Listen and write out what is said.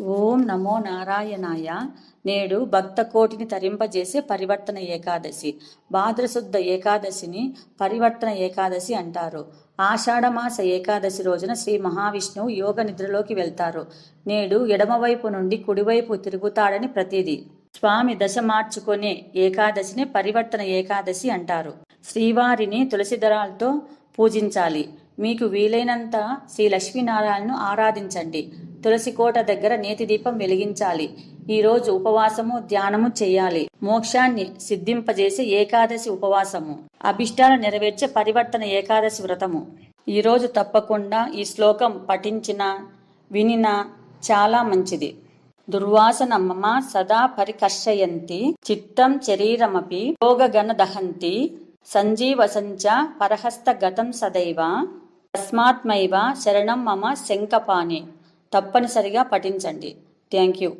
ఓం నమో నారాయణాయ. నేడు భక్త కోటిని తరింపజేసే పరివర్తన ఏకాదశి. భాద్రశుద్ధ ఏకాదశిని పరివర్తన ఏకాదశి అంటారు. ఆషాఢమాస ఏకాదశి రోజున శ్రీ మహావిష్ణువు యోగ నిద్రలోకి వెళ్తారు. నేడు ఎడమవైపు నుండి కుడివైపు తిరుగుతాడని ప్రతీది. స్వామి దశ మార్చుకునే ఏకాదశిని పరివర్తన ఏకాదశి అంటారు. శ్రీవారిని తులసిదళాలతో పూజించాలి. మీకు వీలైనంత శ్రీ లక్ష్మీనారాయణను ఆరాధించండి. తులసి కోట దగ్గర నేతి దీపం వెలిగించాలి. ఈ రోజు ఉపవాసము ధ్యానము చేయాలి. మోక్షాన్ని సిద్ధింపజేసే ఏకాదశి ఉపవాసము. అభిష్టాలు నెరవేర్చే పరివర్తన ఏకాదశి వ్రతము. ఈ రోజు తప్పకుండా ఈ శ్లోకం పఠించిన వినిన చాలా మంచిది. దుర్వాసన మమ సదా పరికర్షయంతి చిత్తం శరీరమపి యోగగణ దహంతి సంజీవసంచ పరహస్త గతం సదైవ తస్మాత్మైవ శరణం మమ శంకపాణి తప్పనిసరిగా పఠించండి. Thank you.